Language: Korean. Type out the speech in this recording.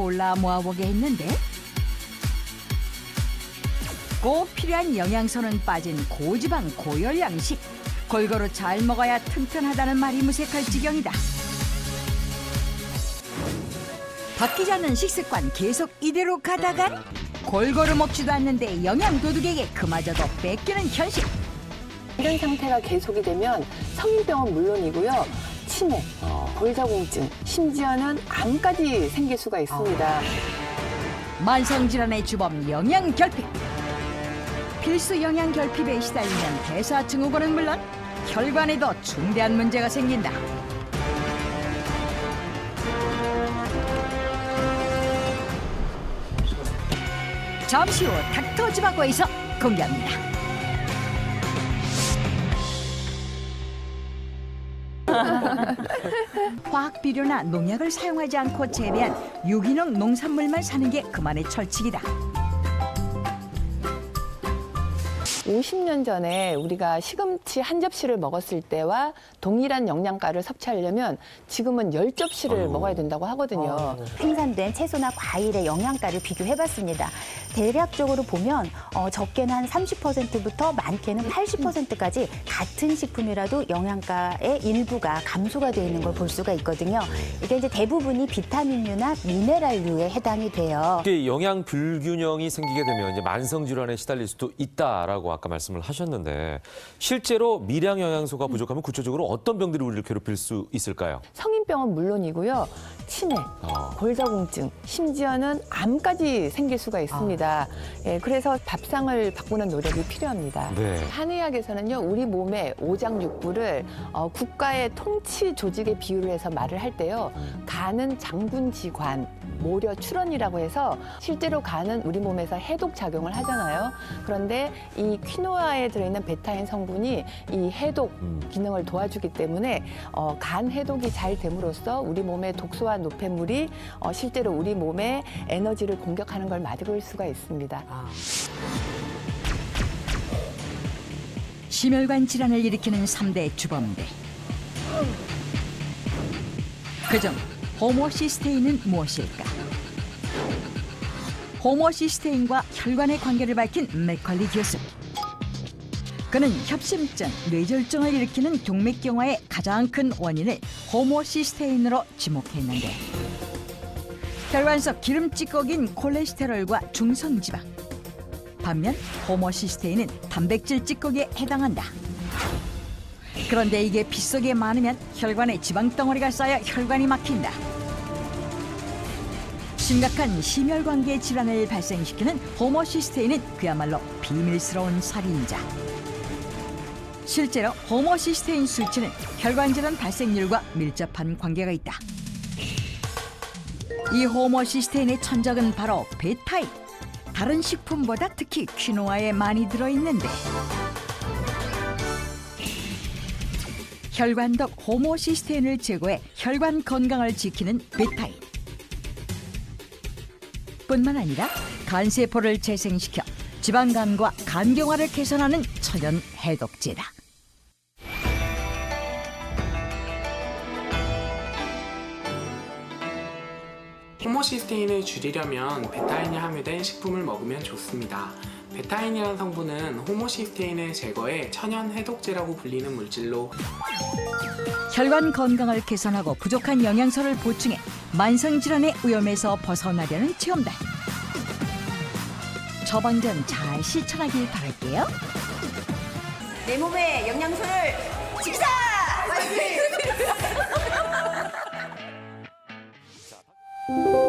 골라 모아보게 했는데 꼭 필요한 영양소는 빠진 고지방 고열량식. 골고루 잘 먹어야 튼튼하다는 말이 무색할 지경이다. 바뀌지 않는 식습관 계속 이대로 가다간 골고루 먹지도 않는데 영양 도둑에게 그마저도 뺏기는 현실. 이런 상태가 계속이 되면 성인병은 물론이고요. 치매, 골다공증, 심지어는 암까지 생길 수가 있습니다. 만성질환의 주범 영양결핍. 필수 영양결핍에 시달리면 대사 증후군은 물론 혈관에도 중대한 문제가 생긴다. 잠시 후 닥터 지바고에서 공개합니다 화학 비료나 농약을 사용하지 않고 재배한 유기농 농산물만 사는 게 그만의 철칙이다. 50년 전에 우리가 시금치 한 접시를 먹었을 때와 동일한 영양가를 섭취하려면 지금은 10접시를 먹어야 된다고 하거든요. 생산된 채소나 과일의 영양가를 비교해봤습니다. 대략적으로 보면 어, 적게는 한 30%부터 많게는 80%까지 같은 식품이라도 영양가의 일부가 감소가 되어 있는 걸 볼 수가 있거든요. 이게 이제 대부분이 비타민류나 미네랄류에 해당이 돼요. 이게 영양 불균형이 생기게 되면 이제 만성 질환에 시달릴 수도 있다라고 아까 말씀을 하셨는데 실제로 미량 영양소가 부족하면 구체적으로 어떤 병들이 우리를 괴롭힐 수 있을까요? 성인병은 물론이고요. 치매, 아. 골다공증, 심지어는 암까지 생길 수가 있습니다. 예, 그래서 밥상을 바꾸는 노력이 필요합니다. 네. 한의학에서는요, 우리 몸의 오장육부를 어, 국가의 통치 조직에 비유를 해서 말을 할 때요, 간은 장군지관, 모려 출원이라고 해서 실제로 간은 우리 몸에서 해독 작용을 하잖아요. 그런데 이 퀴노아에 들어있는 베타인 성분이 이 해독 음. 기능을 도와주기 때문에 어, 간 해독이 잘 됨으로써 우리 몸의 독소와 노폐물이 어, 실제로 우리 몸의 에너지를 공격하는 걸 막을 수가 있습니다. 심혈관 질환을 일으키는 삼대 주범들. 그중 호모시스테인은 무엇일까? 호모 시스테인과 혈관의 관계를 밝힌 맥컬리 교수. 그는 협심증, 뇌졸중을 일으키는 동맥경화의 가장 큰 원인을 호모 시스테인으로 지목했는데 혈관 속 기름 찌꺼기인 콜레스테롤과 중성지방 반면 호모 시스테인은 단백질 찌꺼기에 해당한다. 그런데 이게 피 속에 많으면 혈관에 지방 덩어리가 쌓여 혈관이 막힌다. 심각한 심혈관계 질환을 발생시키는 호모시스테인은 그야말로 비밀스러운 살인자. 실제로 호모시스테인 수치는 혈관 질환 발생률과 밀접한 관계가 있다. 이 호모시스테인의 천적은 바로 베타인. 다른 식품보다 특히 퀴노아에 많이 들어있는데 혈관독 호모 시스테인을 제거해 혈관 건강을 지키는 베타인 뿐만 아니라 간세포를 재생시켜 지방간과 간경화를 개선하는 천연 해독제다. 호모시스테인을 줄이려면 베타인이 함유된 식품을 먹으면 좋습니다. 베타인이라는 성분은 호모시스테인을 제거해 천연 해독제라고 불리는 물질로 혈관 건강을 개선하고 부족한 영양소를 보충해 만성질환의 위험에서 벗어나려는 체험단. 처방전 잘 실천하길 바랄게요. 내 몸의 영양소를 직사. 화이팅!